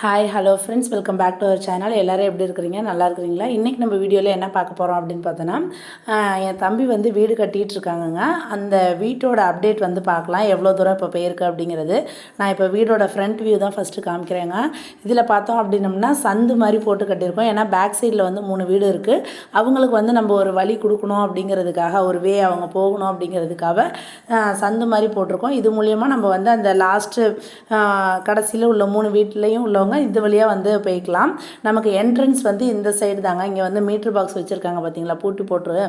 Hi hello friends welcome back to our channel எல்லோரும் எப்படி இருக்கிறீங்க? நல்லா இருக்கிறீங்களா? இன்றைக்கி நம்ம வீடியோவில் என்ன பார்க்க போகிறோம் அப்படின்னு பார்த்தோன்னா என் தம்பி வந்து வீடு கட்டிகிட்டு இருக்காங்கங்க. அந்த வீட்டோட அப்டேட் வந்து பார்க்கலாம். எவ்வளோ தூரம் இப்போ போயிருக்கு அப்படிங்கிறது. நான் இப்போ வீடோட ஃப்ரண்ட் வியூ தான் ஃபஸ்ட்டு காமிக்கிறேங்க. இதில் பார்த்தோம் அப்படின்னம்னா சந்து மாதிரி போட்டு கட்டியிருக்கோம். ஏன்னா பேக் சைடில் வந்து மூணு வீடு இருக்குது அவங்களுக்கு வந்து நம்ம ஒரு வழி கொடுக்கணும் அப்படிங்கிறதுக்காக ஒரு வே அவங்க போகணும் அப்படிங்கிறதுக்காக சந்து மாதிரி போட்டிருக்கோம். இது மூலியமாக நம்ம வந்து அந்த லாஸ்ட்டு கடைசியில் உள்ள மூணு வீட்லேயும் உள்ளவங்க இது வழியாக வந்து போய்க்கலாம். நமக்கு என்ட்ரன்ஸ் வந்து இந்த சைடு தாங்க. இங்கே வந்து மீட்ரு பாக்ஸ் வச்சுருக்காங்க பார்த்தீங்களா பூட்டி போட்டு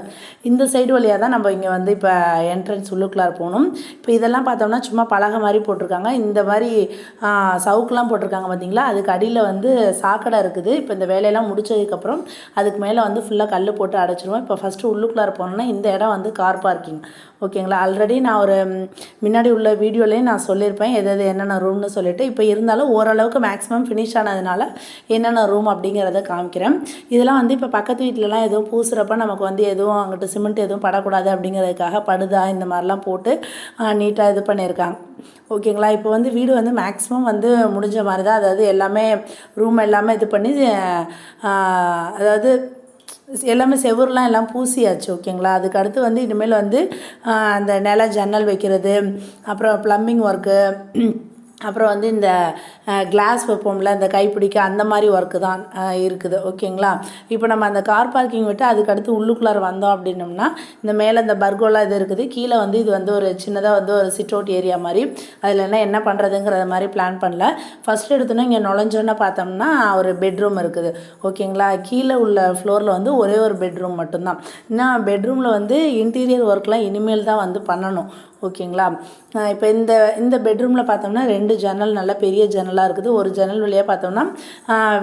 இந்த சைடு வழியாக தான் நம்ம இங்கே வந்து இப்போ என்ட்ரன்ஸ் உள்ளுக்குள்ளார் போகணும். இப்போ இதெல்லாம் பார்த்தோம்னா சும்மா பலகை மாதிரி போட்டிருக்காங்க. இந்த மாதிரி சவுக்கெலாம் சவுக்குலாம் போட்டிருக்காங்க பார்த்தீங்களா அதுக்கு அடியில் வந்து சாக்கடை இருக்குது. இப்போ இந்த வேலையெல்லாம் முடிச்சதுக்கப்புறம் அதுக்கு மேலே வந்து ஃபுல்லாக கல் போட்டு அடைச்சிருவோம். இப்போ ஃபஸ்ட்டு உள்ளுக்குள்ளார போனோம்னா இந்த இடம் வந்து கார் பார்க்கிங் ஓகேங்களா ஆல்ரெடி நான் ஒரு முன்னாடி உள்ள வீடியோலேயும் நான் சொல்லியிருப்பேன். எது எது என்னென்ன ரூம்னு சொல்லிட்டு. இப்போ இருந்தாலும் ஓரளவுக்கு மேக்ஸிமம் ஃபினிஷ் ஆனதுனால என்னென்ன ரூம் அப்படிங்கிறத காமிக்கிறேன். இதெல்லாம் வந்து இப்போ பக்கத்து வீட்டிலலாம் எதுவும் பூசுகிறப்ப நமக்கு வந்து எதுவும் அங்கிட்டு சிமெண்ட் எதுவும் படக்கூடாது அப்படிங்கிறதுக்காக படுதா இந்த மாதிரிலாம் போட்டு நீட்டாக இது பண்ணியிருக்காங்க. ஓகேங்களா? இப்போ வந்து வீடு வந்து மேக்ஸிமம் வந்து முடிஞ்ச மாதிரி தான் அதாவது எல்லாமே ரூம் எல்லாமே இது பண்ணி அதாவது எல்லாமே செவுருலாம் எல்லாம் பூசியாச்சு. ஓகேங்களா? அதுக்கு அடுத்து வந்து இனிமேல் வந்து அந்த நில ஜன்னல் வைக்கிறது அப்புறம் ப்ளம்பிங் ஒர்க்கு அப்புறம் வந்து இந்த கிளாஸ் வைப்போம்ல இந்த கைப்பிடிக்க அந்த மாதிரி ஒர்க்கு தான் இருக்குது. ஓகேங்களா இப்போ நம்ம அந்த கார் பார்க்கிங் விட்டு அதுக்கு அடுத்து உள்ளுக்குள்ளார வந்தோம் அப்படின்னம்னா இந்த மேலே இந்த பர்கோலா இது இருக்குது. கீழே வந்து இது வந்து ஒரு சின்னதாக வந்து ஒரு சிட் அவுட் ஏரியா மாதிரி. அதில் என்ன என்ன பண்ணுறதுங்கிறத மாதிரி பிளான் பண்ணல. ஃபஸ்ட் எடுத்தோன்னே இங்கே நுழைஞ்சோன்னே பார்த்தோம்னா ஒரு பெட்ரூம் இருக்குது. ஓகேங்களா கீழே உள்ள ஃப்ளோரில் வந்து ஒரே ஒரு பெட்ரூம் மட்டும்தான். இன்னும் பெட்ரூமில் வந்து இன்டீரியர் ஒர்க்லாம் இனிமேல் தான் வந்து பண்ணணும். ஓகேங்களா? இப்போ இந்த இந்த பெட்ரூமில் பார்த்தோம்னா ரெண்டு ஜன்னல் நல்லா பெரிய ஜன்னலாக இருக்குது. ஒரு ஜன்னல் வழியாக பார்த்தோம்னா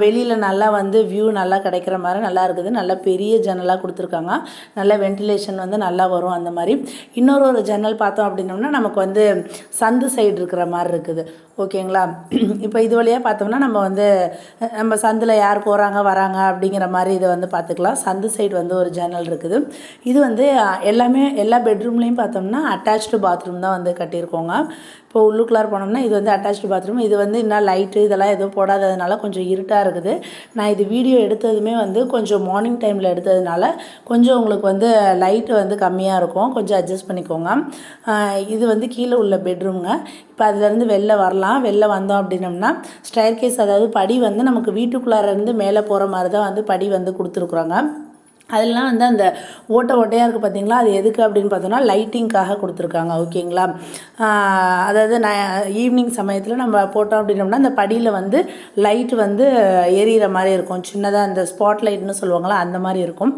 வெளியில் நல்லா வந்து வியூ நல்லா கிடைக்கிற மாதிரி நல்லா இருக்குது. நல்லா பெரிய ஜன்னலாக கொடுத்துருக்காங்க. நல்லா வென்டிலேஷன் வந்து நல்லா வரும் அந்த மாதிரி. இன்னொரு ஒரு ஜன்னல் பார்த்தோம் அப்படின்னோம்னா நமக்கு வந்து சந்து சைடு இருக்கிற மாதிரி இருக்குது. ஓகேங்களா? இப்போ இது வழியாக பார்த்தோம்னா நம்ம வந்து நம்ம சந்தில் யார் போகிறாங்க வராங்க அப்படிங்கிற மாதிரி இதை வந்து பார்த்துக்கலாம். சந்து சைடு வந்து ஒரு ஜன்னல் இருக்குது. இது வந்து எல்லாமே எல்லா பெட்ரூம்லேயும் பார்த்தோம்னா அட்டாச்டு பாத்ரூம் தான் வந்து கட்டியிருக்கோங்க. இப்போ உள்ளுக்குள்ளார் போனோம்னா இது வந்து அட்டாச்சு பாத்ரூம் இது வந்து இன்னும் லைட்டு இதெல்லாம் எதுவும் போடாததுனால கொஞ்சம் இருட்டாக இருக்குது. நான் இது வீடியோ எடுத்ததுமே வந்து கொஞ்சம் மார்னிங் டைமில் எடுத்ததுனால கொஞ்சம் உங்களுக்கு வந்து லைட்டு வந்து கம்மியாக இருக்கும். கொஞ்சம் அட்ஜஸ்ட் பண்ணிக்கோங்க. இது வந்து கீழே உள்ள பெட்ரூம்ங்க இப்போ அதுலேருந்து வெளில வரலாம். வெளில வந்தோம் அப்படின்னம்னா ஸ்டயர் கேஸ் அதாவது படி வந்து நமக்கு வீட்டுக்குள்ளார இருந்து மேலே போகிற மாதிரி தான் வந்து படி வந்து கொடுத்துருக்குறோங்க. அதெல்லாம் வந்து அந்த ஓட்டை ஓட்டையாக இருக்குது பார்த்தீங்களா அது எதுக்கு அப்படின்னு பார்த்தோன்னா லைட்டிங்க்காக கொடுத்துருக்காங்க. ஓகேங்களா அதாவது நான் ஈவினிங் சமயத்தில் நம்ம போட்டோம் அப்படின்னோம்னா அந்த படியில் வந்து லைட் வந்து எரியிற மாதிரி இருக்கும். சின்னதாக அந்த ஸ்பாட் லைட்னு சொல்லுவாங்களா அந்த மாதிரி இருக்கும்.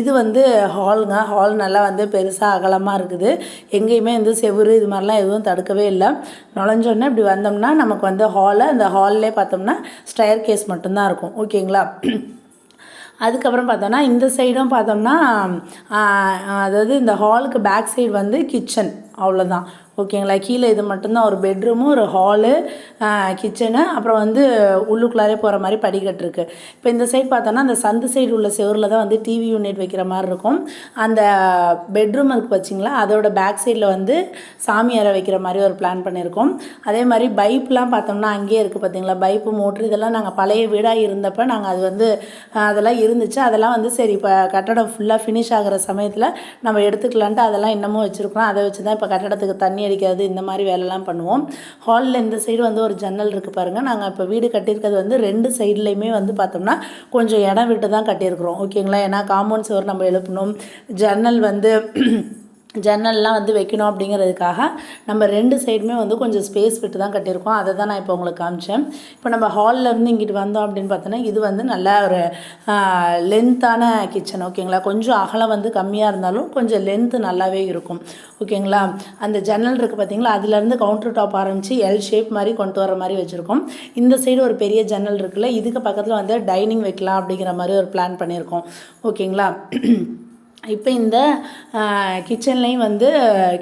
இது வந்து ஹாலுங்க ஹால் நல்லா வந்து பெருசாக அகலமாக இருக்குது. எங்கேயுமே வந்து செவுரு இது மாதிரிலாம் எதுவும் தடுக்கவே இல்லை. நுழைஞ்சோடனே இப்படி வந்தோம்னா நமக்கு வந்து ஹாலை அந்த ஹால்லே பார்த்தோம்னா ஸ்டயர் கேஸ் மட்டும்தான் இருக்கும். ஓகேங்களா அதுக்கப்புறம் பார்த்தோன்னா இந்த சைடும் பார்த்தோம்னா அதாவது இந்த ஹாலுக்கு பேக் சைடு வந்து கிச்சன் அவ்வளோதான் ஓகேங்களா? கீழே இது மட்டும்தான். ஒரு பெட்ரூமு ஒரு ஹாலு கிச்சனு அப்புறம் வந்து உள்ளுக்குள்ளாரே போகிற மாதிரி படிக்கட்டு இருக்குது இப்போ இந்த சைடு பார்த்தோன்னா அந்த சந்து சைடு உள்ள செவரில் தான் வந்து டிவி யூனிட் வைக்கிற மாதிரி இருக்கும். அந்த பெட்ரூம் இருக்கு வச்சிங்களா அதோட பேக் சைடில் வந்து சாமி அறை வைக்கிற மாதிரி ஒரு பிளான் பண்ணியிருக்கோம் அதே மாதிரி பைப்லாம் பார்த்தோம்னா அங்கேயே இருக்குது பார்த்தீங்களா பைப்பு மோட்ரு இதெல்லாம் நாங்கள் பழைய வீடாக இருந்தப்போ நாங்கள் அது வந்து அதெல்லாம் இருந்துச்சு. அதெல்லாம் வந்து சரி இப்போ கட்டடம் ஃபுல்லாக ஃபினிஷ் ஆகிற சமயத்தில் நம்ம எடுத்துக்கலான்ட்டு அதெல்லாம் இன்னமும் வச்சுருக்கோம் அதை வச்சு தான் இப்போ கட்டடத்துக்கு தண்ணி அடிக்கிறது இந்த மாதிரி வேலைலாம் பண்ணுவோம். ஹாலில் இந்த சைடு வந்து ஒரு ஜன்னல் இருக்குது பாருங்கள் நாங்கள் இப்போ வீடு கட்டியிருக்கிறது வந்து ரெண்டு சைட்லேயுமே வந்து பார்த்தோம்னா கொஞ்சம் இடம் விட்டு தான் கட்டியிருக்கிறோம் ஓகேங்களா ஏன்னா காம்பவுண்ட் சுவர் நம்ம எழுப்பணும். ஜன்னல் வந்து ஜன்னல்லாம் வந்து வைக்கணும் அப்படிங்கிறதுக்காக நம்ம ரெண்டு சைடுமே வந்து கொஞ்சம் ஸ்பேஸ் விட்டு தான் கட்டியிருக்கோம். அதை தான் நான் இப்போ உங்களுக்கு காமிச்சேன். இப்போ நம்ம ஹாலில் இருந்து இங்கிட்டு வந்தோம் அப்படின்னு பார்த்தோன்னா இது வந்து நல்ல ஒரு லென்த்தான கிச்சன் ஓகேங்களா கொஞ்சம் அகலம் வந்து கம்மியாக இருந்தாலும் கொஞ்சம் லென்த்து நல்லாவே இருக்கும். ஓகேங்களா அந்த ஜன்னல் இருக்குது பார்த்தீங்களா? அதுலேருந்து கவுண்டர் டாப் ஆரம்பித்து எல் ஷேப் மாதிரி கொண்டு வர மாதிரி வச்சுருக்கோம். இந்த சைடு ஒரு பெரிய ஜன்னல் இருக்குல்ல இதுக்கு பக்கத்தில் வந்து டைனிங் வைக்கலாம் அப்படிங்கிற மாதிரி ஒரு பிளான் பண்ணியிருக்கோம். ஓகேங்களா இப்போ இந்த கிச்சன்லேயும் வந்து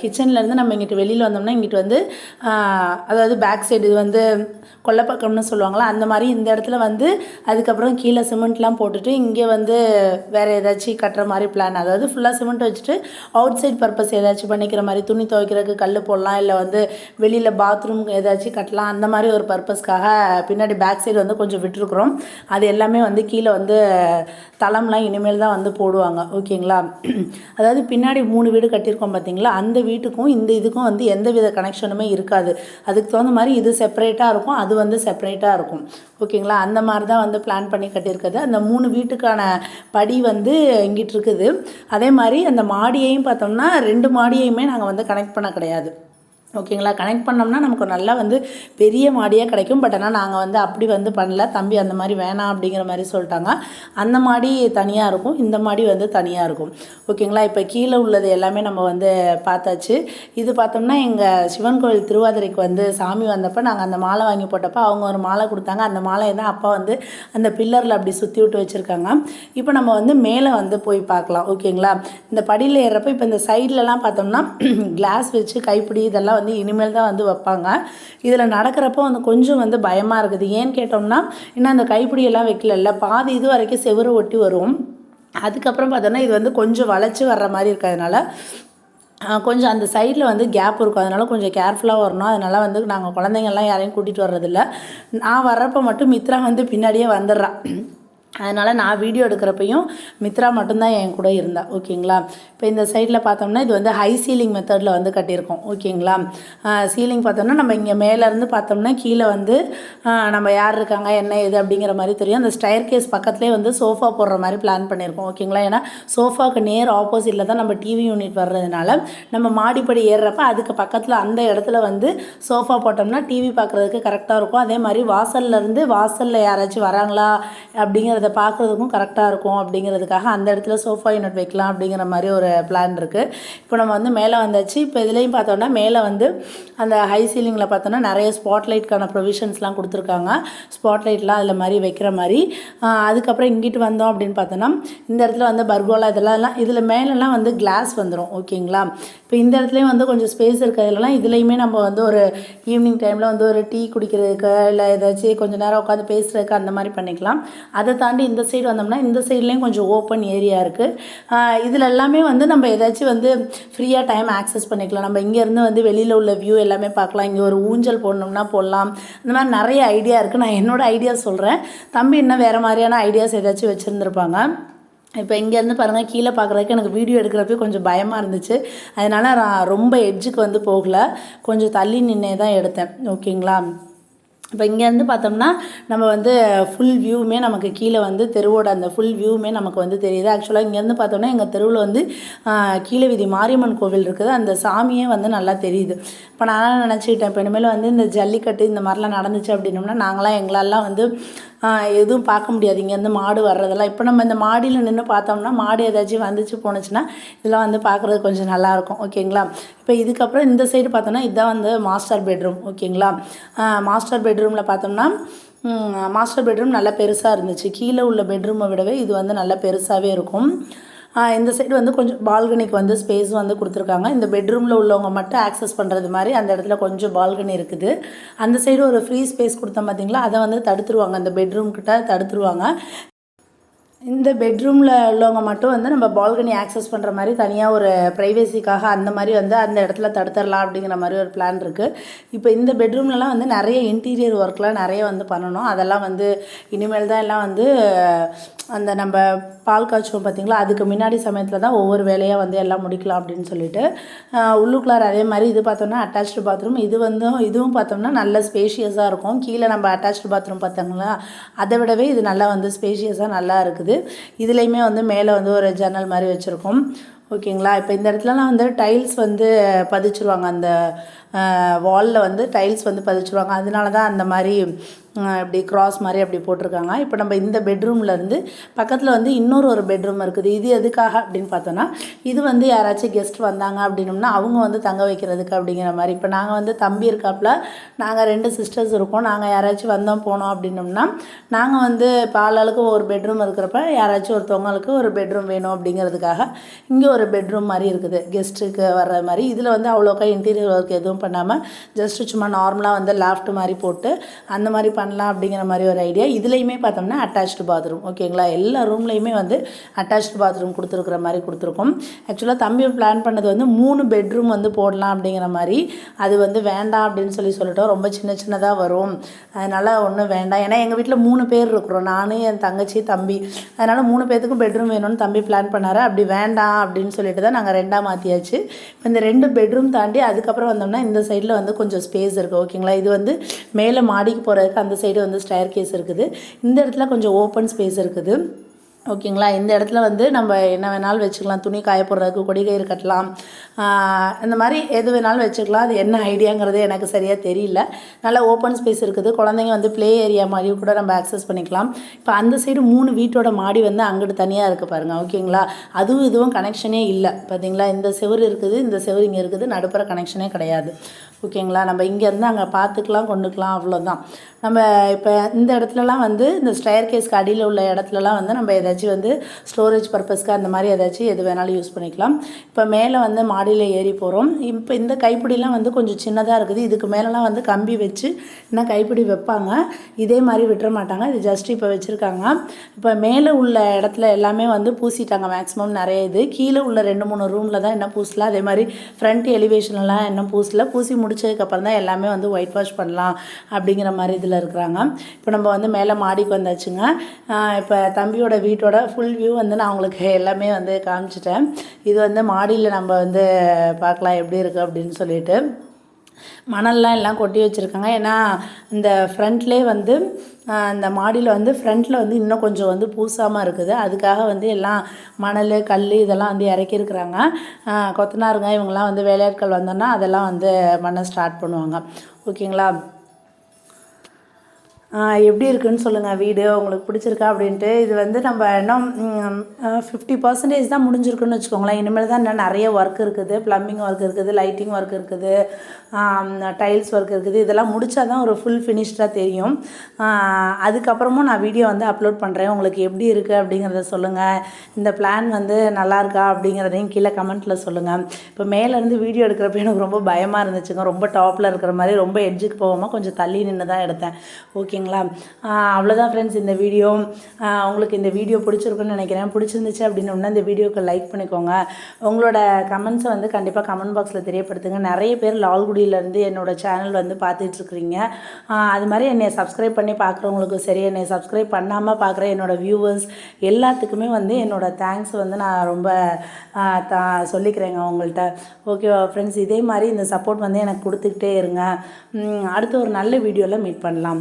கிச்சன்லேருந்து நம்ம இங்கிட்டு வெளியில் வந்தோம்னா இங்கிட்டு வந்து அதாவது பேக் சைடு இது வந்து கொல்லப்பக்கம்னு சொல்லுவாங்களா அந்த மாதிரி இந்த இடத்துல வந்து அதுக்கப்புறம் கீழே சிமெண்ட்லாம் போட்டுட்டு இங்கே வந்து வேறு ஏதாச்சும் கட்டுற மாதிரி பிளான் அதாவது ஃபுல்லாக சிமெண்ட் வச்சுட்டு அவுட் சைட் பர்பஸ் ஏதாச்சும் பண்ணிக்கிற மாதிரி துணி துவைக்கிறதுக்கு கல் போடலாம் இல்லை வந்து வெளியில் பாத்ரூம் ஏதாச்சும் கட்டலாம் அந்த மாதிரி ஒரு பர்பஸ்க்காக பின்னாடி பேக் சைடு வந்து கொஞ்சம் விட்டுருக்குறோம். அது எல்லாமே வந்து கீழே வந்து தளம்லாம் இனிமேல் தான் வந்து போடுவாங்க. ஓகேங்களா? அதாவது பின்னாடி மூணு வீடு கட்டியிருக்கோம் பார்த்தீங்களா? அந்த வீட்டுக்கும் இந்த இதுக்கும் வந்து எந்த வித கனெக்ஷனுமே இருக்காது. அதுக்கு தகுந்த மாதிரி இது செப்பரேட்டாக இருக்கும் அது வந்து செப்பரேட்டாக இருக்கும். ஓகேங்களா? அந்த மாதிரி தான் வந்து பிளான் பண்ணி கட்டியிருக்குது அந்த மூணு வீட்டுக்கான படி வந்து இங்கிட்டு இருக்குது. அதே மாதிரி அந்த மாடியையும் பார்த்தோம்னா ரெண்டு மாடியையுமே நாங்கள் வந்து கனெக்ட் பண்ண கிடையாது. ஓகேங்களா? கனெக்ட் பண்ணோம்னா நமக்கு நல்லா வந்து பெரிய மாடியாக கிடைக்கும். பட் ஆனால் நாங்கள் வந்து அப்படி வந்து பண்ணல. தம்பி அந்த மாதிரி வேணாம் அப்படிங்கிற மாதிரி சொல்லிட்டாங்க. அந்த மாடி தனியாக இருக்கும். இந்த மாடி வந்து தனியாக இருக்கும். ஓகேங்களா? இப்போ கீழே உள்ளது எல்லாமே நம்ம வந்து பார்த்தாச்சு. இது பார்த்தோம்னா எங்கள் சிவன் கோயில் திருவாதிரைக்கு வந்து சாமி வந்தப்போ நாங்கள் அந்த மாலை வாங்கி போட்டப்போ அவங்க ஒரு மாலை கொடுத்தாங்க. அந்த மாலையை தான் அப்பா வந்து அந்த பில்லரில் அப்படி சுற்றி விட்டு வச்சுருக்காங்க. இப்போ நம்ம வந்து மேலே வந்து போய் பார்க்கலாம். ஓகேங்களா? இந்த படியில் ஏறுறப்ப இப்போ இந்த சைட்லலாம் பார்த்தோம்னா கிளாஸ் வச்சு கைப்பிடி இதெல்லாம் வந்து இனிமேல் தான் வந்து வைப்பாங்க. இதில் நடக்கிறப்போ வந்து கொஞ்சம் வந்து பயமாக இருக்குது. ஏன்னு கேட்டோம்னா இன்னும் அந்த கைப்பிடியெல்லாம் வைக்கலல்ல. பாதி இது வரைக்கும் செவுரு ஒட்டி வரும். அதுக்கப்புறம் பார்த்தோன்னா இது வந்து கொஞ்சம் வளைச்சி வர்ற மாதிரி இருக்கிறதுனால கொஞ்சம் அந்த சைடில் வந்து கேப் இருக்கும். அதனால கொஞ்சம் கேர்ஃபுல்லாக வரணும். அதனால வந்து நாங்கள் குழந்தைங்கள்லாம் யாரையும் கூட்டிகிட்டு வர்றதில்ல. நான் வர்றப்போ மட்டும் மித்ரா வந்து பின்னாடியே வந்துடுறான் அதனால் நான் வீடியோ எடுக்கிறப்பையும் மித்ரா மட்டும்தான் என் கூட இருந்தா. ஓகேங்களா? இப்போ இந்த சைடில் பார்த்தோம்னா இது வந்து ஹை சீலிங் மெத்தடில் வந்து கட்டியிருக்கோம். ஓகேங்களா? சீலிங் பார்த்தோம்னா நம்ம இங்கே மேலேருந்து பார்த்தோம்னா கீழே வந்து நம்ம யார் இருக்காங்க என்ன ஏது அப்படிங்கிற மாதிரி தெரியும். அந்த ஸ்டயர் கேஸ் பக்கத்துலேயே வந்து சோஃபா போடுற மாதிரி பிளான் பண்ணியிருக்கோம். ஓகேங்களா? ஏன்னா சோஃபாவுக்கு நேர் ஆப்போசிட்டில் தான் நம்ம டிவி யூனிட் வர்றதுனால நம்ம மாடிப்படி ஏறுறப்ப அதுக்கு பக்கத்தில் அந்த இடத்துல வந்து சோஃபா போட்டோம்னா டிவி பார்க்குறதுக்கு கரெக்டாக இருக்கும். அதே மாதிரி வாசல்லேருந்து வாசலில் யாராச்சும் வராங்களா அப்படிங்கிற அப்படிங்கிறத பார்க்குறதுக்கும் கரெக்டாக இருக்கும் அப்படிங்கிறதுக்காக அந்த இடத்துல சோஃபா யூனிட் வைக்கலாம் அப்படிங்கிற மாதிரி ஒரு பிளான் இருக்குது இப்போ நம்ம வந்து மேலே வந்தாச்சு. இப்போ இதுலேயும் பார்த்தோன்னா மேலே வந்து அந்த ஹை சீலிங்கில் பார்த்தோன்னா நிறைய ஸ்பாட்லைட்கான ப்ரொவிஷன்ஸ்லாம் கொடுத்துருக்காங்க. ஸ்பாட்லைட்லாம் அதில் மாதிரி வைக்கிற மாதிரி. அதுக்கப்புறம் இங்கிட்டு வந்தோம் அப்படின்னு பார்த்தோன்னா இந்த இடத்துல வந்து பர்கோலா இதெல்லாம் இதில் மேலெலாம் வந்து கிளாஸ் வந்துடும் ஓகேங்களா இப்போ இந்த இடத்துலையும் வந்து கொஞ்சம் ஸ்பேஸ் இருக்கிறதுலாம் இதுலேயுமே நம்ம வந்து ஒரு ஈவினிங் டைமில் வந்து ஒரு டீ குடிக்கிறதுக்கு இல்லை ஏதாச்சும் கொஞ்சம் நேரம் உட்காந்து பேசுகிறதுக்கு அந்த மாதிரி பண்ணிக்கலாம். அதை தாண்டி இந்த சைடு வந்தோம்னா இந்த சைட்லேயும் கொஞ்சம் ஓப்பன் ஏரியா இருக்குது இதில் எல்லாமே வந்து நம்ம ஏதாச்சும் வந்து ஃப்ரீயாக டைம் ஆக்சஸ் பண்ணிக்கலாம். நம்ம இங்கேருந்து வந்து வெளியில் உள்ள வியூ எல்லாமே பார்க்கலாம். இங்கே ஒரு ஊஞ்சல் போடணும்னா போடலாம். இந்த மாதிரி நிறைய ஐடியா இருக்குது நான் என்னோடய ஐடியா சொல்கிறேன் தம்பி இன்னும் வேறு மாதிரியான ஐடியாஸ் ஏதாச்சும் வச்சுருந்துருப்பாங்க? இப்போ இங்கேருந்து பாருங்கள் கீழே பார்க்குறதுக்கு எனக்கு வீடியோ எடுக்கிறப்ப கொஞ்சம் பயமாக இருந்துச்சு. அதனால் நான் ரொம்ப எட்ஜுக்கு வந்து போகல. கொஞ்சம் தள்ளி நின்னே தான் எடுத்தேன். ஓகேங்களா இப்போ இங்கேருந்து பார்த்தோம்னா நம்ம வந்து ஃபுல் வியூவுமே நமக்கு கீழே வந்து தெருவோட அந்த ஃபுல் வியூவுமே நமக்கு வந்து தெரியுது. ஆக்சுவலாக இங்கேருந்து பார்த்தோம்னா எங்கள் தெருவில் வந்து கீழே வீதி மாரியம்மன் கோவில் இருக்குது. அந்த சாமியே வந்து நல்லா தெரியுது. இப்போ நான் நினச்சிக்கிட்டேன்? இப்போ இனிமேல் வந்து இந்த ஜல்லிக்கட்டு இந்த மாதிரிலாம் நடந்துச்சு அப்படின்னோம்னா நாங்களாம் எங்களெல்லாம் வந்து எதுவும் பார்க்க முடியாது. இங்கே இந்த மாடு வர்றதெல்லாம். இப்போ நம்ம இந்த மாடியில் நின்று பார்த்தோம்னா மாடு ஏதாச்சும் வந்துச்சு போணுச்சுன்னா இதெல்லாம் வந்து பார்க்குறது கொஞ்சம் நல்லாயிருக்கும் ஓகேங்களா இப்போ இதுக்கப்புறம் இந்த சைடு பார்த்தோம்னா இதுதான் வந்து மாஸ்டர் பெட்ரூம் ஓகேங்களா மாஸ்டர் பெட்ரூமில் பார்த்தோம்னா மாஸ்டர் பெட்ரூம் நல்லா பெருசாக இருந்துச்சு. கீழே உள்ள பெட்ரூமை விடவே இது வந்து நல்லா பெருசாகவே இருக்கும். இந்த சைடு வந்து கொஞ்சம் பால்கனிக்கு வந்து ஸ்பேஸ் வந்து கொடுத்துருக்காங்க. இந்த பெட்ரூமில் உள்ளவங்க மட்டும் ஆக்சஸ் பண்ணுறது மாதிரி அந்த இடத்துல கொஞ்சம் பால்கனி இருக்குது. அந்த சைடு ஒரு ஃப்ரீ ஸ்பேஸ் கொடுத்தோம் பார்த்தீங்களா அதை வந்து தடுத்துருவாங்க. அந்த பெட்ரூம் கிட்ட தடுத்துருவாங்க. இந்த பெட்ரூமில் உள்ளவங்க மட்டும் வந்து நம்ம பால்கனி ஆக்சஸ் பண்ணுற மாதிரி தனியாக ஒரு ப்ரைவேசிக்காக அந்த மாதிரி வந்து அந்த இடத்துல தடுத்துடலாம் அப்படிங்கிற மாதிரி ஒரு பிளான் இருக்குது இப்போ இந்த பெட்ரூம்லலாம் வந்து நிறைய இன்டீரியர் ஒர்க்லாம் நிறைய வந்து பண்ணணும். அதெல்லாம் வந்து இனிமேல் தான் எல்லாம் வந்து அந்த நம்ம பால் காய்ச்சுவோம் பார்த்தீங்களா? அதுக்கு முன்னாடி சமயத்தில் தான் ஒவ்வொரு வேலையாக வந்து எல்லாம் முடிக்கலாம் அப்படின்னு சொல்லிட்டு உள்ளுக்குள்ளார் அதே மாதிரி இது பார்த்தோம்னா அட்டாச்டு பாத்ரூம் இது வந்து இதுவும் பார்த்தோம்னா நல்ல ஸ்பேஷியஸாக இருக்கும். கீழே நம்ம அட்டாச்டு பாத்ரூம் பார்த்தோங்களா? அதை விடவே இது நல்லா வந்து ஸ்பேஷியஸாக நல்லா இருக்குது. இதுலேயுமே வந்து மேலே வந்து ஒரு ஜன்னல் மாதிரி வச்சுருக்கோம். ஓகேங்களா? இப்போ இந்த இடத்துலலாம் வந்து டைல்ஸ் வந்து பதிச்சிருவாங்க. அந்த வாலில் வந்து டைல்ஸ் வந்து பதிச்சிருவாங்க. அதனால தான் அந்த மாதிரி இப்படி கிராஸ் மாதிரி அப்படி போட்டிருக்காங்க. இப்போ நம்ம இந்த பெட்ரூம்லேருந்து பக்கத்தில் வந்து இன்னொரு ஒரு பெட்ரூம் இருக்குது. இது எதுக்காக அப்படின்னு பார்த்தோன்னா இது வந்து யாராச்சும் கெஸ்ட் வந்தாங்க அப்படின்னம்னா அவங்க வந்து தங்க வைக்கிறதுக்கு அப்படிங்கிற மாதிரி. இப்போ நாங்கள் வந்து தம்பி இருக்காப்புல நாங்கள் ரெண்டு சிஸ்டர்ஸ் இருக்கோம். நாங்கள் யாராச்சும் வந்தோம் போனோம் அப்படின்னோம்னா நாங்கள் வந்து இப்போ ஆளாளுக்கு ஒரு பெட்ரூம் இருக்கிறப்ப யாராச்சும் ஒருத்தவங்களுக்கு ஒரு பெட்ரூம் வேணும் அப்படிங்கிறதுக்காக இங்கே ஒரு பெட்ரூம் மாதிரி இருக்குது. கெஸ்ட்டுக்கு வர்ற மாதிரி. இதில் வந்து அவ்வளோக்கா இன்டீரியர் ஒர்க் எதுவும் பண்ணாமல் ஜஸ்ட் சும்மா நார்மலாக வந்து லாஃப்ட் மாதிரி போட்டு அந்த மாதிரி பண்ணலாம் அப்படிங்கிற மாதிரி ஒரு ஐடியா இதுலேயுமே பார்த்தோம்னா அட்டாச்டு பாத்ரூம் ஓகேங்களா எல்லா ரூம்லேயுமே வந்து அட்டாச்டு பாத்ரூம் கொடுத்துருக்குற மாதிரி கொடுத்துருக்கோம். ஆக்சுவலாக தம்பி பிளான் பண்ணது வந்து மூணு பெட்ரூம் வந்து போடலாம் அப்படிங்கிற மாதிரி. அது வந்து வேண்டாம் அப்படின்னு சொல்லி சொல்லிட்டோம். ரொம்ப சின்ன சின்னதாக வரும். அதனால் ஒன்றும் வேண்டாம். ஏன்னா எங்கள் வீட்டில் மூணு பேர் இருக்கிறோம். நானும் என் தங்கச்சி தம்பி. அதனால் மூணு பேர்த்துக்கும் பெட்ரூம் வேணும்னு தம்பி பிளான் பண்ணார். அப்படி வேண்டாம் அப்படின்னு சொல்லிட்டு தான் நாங்கள் ரெண்டாக மாற்றியாச்சு இப்போ இந்த ரெண்டு பெட்ரூம் தாண்டி அதுக்கப்புறம் வந்தோம்னா இந்த சைடில் வந்து கொஞ்சம் ஸ்பேஸ் இருக்குது ஓகேங்களா இது வந்து மேலே மாடிக்கு போகிறதுக்கு அந்த சைடு வந்து ஸ்டயர் கேஸ் இருக்குது. இந்த இடத்துல கொஞ்சம் ஓப்பன் ஸ்பேஸ் இருக்குது. ஓகேங்களா இந்த இடத்துல வந்து நம்ம என்ன வேணாலும் வச்சுக்கலாம். துணி காய போடுறதுக்கு கொடிகயிறு கட்டலாம். இந்த மாதிரி எது வேணாலும் வச்சுக்கலாம். அது என்ன ஐடியாங்கிறது எனக்கு சரியாக தெரியல. நல்லா ஓப்பன் ஸ்பேஸ் இருக்குது. குழந்தைங்க வந்து ப்ளே ஏரியா மாதிரி கூட நம்ம ஆக்சஸ் பண்ணிக்கலாம். இப்போ அந்த சைடு மூணு வீட்டோட மாடி வந்து அங்கிட்டு தனியாக இருக்குது பாருங்கள் ஓகேங்களா அதுவும் இதுவும் கனெக்ஷனே இல்லை. பார்த்தீங்களா இந்த செவுரு இருக்குது இந்த செவுரு இங்கே இருக்குது. நடுப்புற கனெக்ஷனே கிடையாது. ஓகேங்களா நம்ம இங்கேருந்து அங்கே பார்த்துக்கலாம் கொண்டுக்கலாம் அவ்வளோதான் நம்ம இப்போ இந்த இடத்துலலாம் வந்து இந்த ஸ்டயர் கேஸ்க்கு அடியில் உள்ள இடத்துலலாம் வந்து நம்ம ஏதாச்சும் வந்து ஸ்டோரேஜ் பர்பஸ்க்கு அந்த மாதிரி ஏதாச்சும் எது வேணாலும் யூஸ் பண்ணிக்கலாம். இப்போ மேலே வந்து மாடியில் ஏறி போகிறோம் இப்போ இந்த கைப்பிடிலாம் வந்து கொஞ்சம் சின்னதாக இருக்குது. இதுக்கு மேலெலாம் வந்து கம்பி வச்சு இன்னும் கைப்பிடி வைப்பாங்க? இதே மாதிரி விட்டுற மாட்டாங்க. இது ஜஸ்ட் இப்போ வச்சுருக்காங்க. இப்போ மேலே உள்ள இடத்துல எல்லாமே வந்து பூசிட்டாங்க மேக்ஸிமம் நிறைய இது. கீழே உள்ள ரெண்டு மூணு ரூமில் தான் என்ன பூசல. அதே மாதிரி ஃப்ரண்ட் எலிவேஷன்லாம் என்ன பூசல. பூசி முடிச்சதுக்கப்புறம் தான் எல்லாமே வந்து ஒயிட் வாஷ் பண்ணலாம் அப்படிங்கிற மாதிரி இதில் இருக்கிறாங்க. இப்போ நம்ம வந்து மேலே மாடிக்கு வந்தாச்சுங்க. இப்போ தம்பியோட வீட்டோட ஃபுல் வியூ வந்து நான் உங்களுக்கு எல்லாமே வந்து காமிச்சிட்டேன். இது வந்து மாடியில் நம்ம வந்து பார்க்கலாம் எப்படி இருக்குது அப்படின்னு சொல்லிட்டு. மணல்லாம் எல்லாம் கொட்டி வச்சுருக்காங்க. ஏன்னா இந்த ஃப்ரண்ட்லேயே வந்து அந்த இந்த மாடியில் வந்து ஃப்ரண்ட்டில் வந்து இன்னும் கொஞ்சம் வந்து பூசாமல் இருக்குது. அதுக்காக வந்து எல்லாம் மணல் கல் இதெல்லாம் வந்து இறக்கியிருக்கிறாங்க கொத்தனாருங்க இவங்கெல்லாம் வந்து வேலையாட்கள் வந்தோன்னா அதெல்லாம் வந்து பண்ண ஸ்டார்ட் பண்ணுவாங்க. ஓகேங்களா? எப்படி இருக்குன்னு சொல்லுங்கள் வீடு உங்களுக்கு பிடிச்சிருக்கா அப்படின்ட்டு. இது வந்து நம்ம இன்னும் ஃபிஃப்டி பர்சன்டேஜ் தான் முடிஞ்சிருக்குன்னு வச்சுக்கோங்களேன். இனிமேல் தான் இன்னும் நிறைய ஒர்க் இருக்குது. ப்ளம்பிங் ஒர்க் இருக்குது லைட்டிங் ஒர்க் இருக்குது டைல்ஸ் ஒர்க் இருக்குது. இதெல்லாம் முடிச்சா தான் ஒரு ஃபுல் ஃபினிஷ்டாக தெரியும். அதுக்கப்புறமும் நான் வீடியோ வந்து அப்லோட் பண்ணுறேன் உங்களுக்கு எப்படி இருக்குது அப்படிங்கிறத சொல்லுங்கள் இந்த பிளான் வந்து நல்லா இருக்கா அப்படிங்கிறதையும் கீழே கமெண்ட்டில் சொல்லுங்கள் இப்போ மேலேருந்து வீடியோ எடுக்கிறப்ப எனக்கு ரொம்ப பயமாக இருந்துச்சுங்க. ரொம்ப டாப்பில் இருக்கிற மாதிரி ரொம்ப எட்ஜுக்கு போகாமல் கொஞ்சம் தள்ளி நின்று தான் எடுத்தேன். ஓகே ஓகேங்களா? அவ்வளோதான் ஃப்ரெண்ட்ஸ் இந்த வீடியோ உங்களுக்கு இந்த வீடியோ பிடிச்சிருக்குன்னு நினைக்கிறேன். பிடிச்சிருந்துச்சு அப்படின்னு இந்த வீடியோக்கு லைக் பண்ணிக்கோங்க. உங்களோட கமெண்ட்ஸை வந்து கண்டிப்பாக கமெண்ட் பாக்ஸில் தெரியப்படுத்துங்க. நிறைய பேர் லால்குடியிலேருந்து என்னோட சேனல் வந்து பார்த்துட்ருக்குறீங்க அது மாதிரி என்னை சப்ஸ்கிரைப் பண்ணி பார்க்குறவங்களுக்கும் சரி என்னை சப்ஸ்கிரைப் பண்ணாமல் பார்க்குற என்னோட வியூவர்ஸ் எல்லாத்துக்குமே வந்து என்னோட தேங்க்ஸ் வந்து நான் ரொம்ப தா சொல்லிக்கிறேங்க உங்கள்கிட்ட ஓகேவா ஃப்ரெண்ட்ஸ் இதே மாதிரி இந்த சப்போர்ட் வந்து எனக்கு கொடுத்துக்கிட்டே இருங்க. அடுத்து அடுத்த ஒரு நல்ல வீடியோவில் மீட் பண்ணலாம்.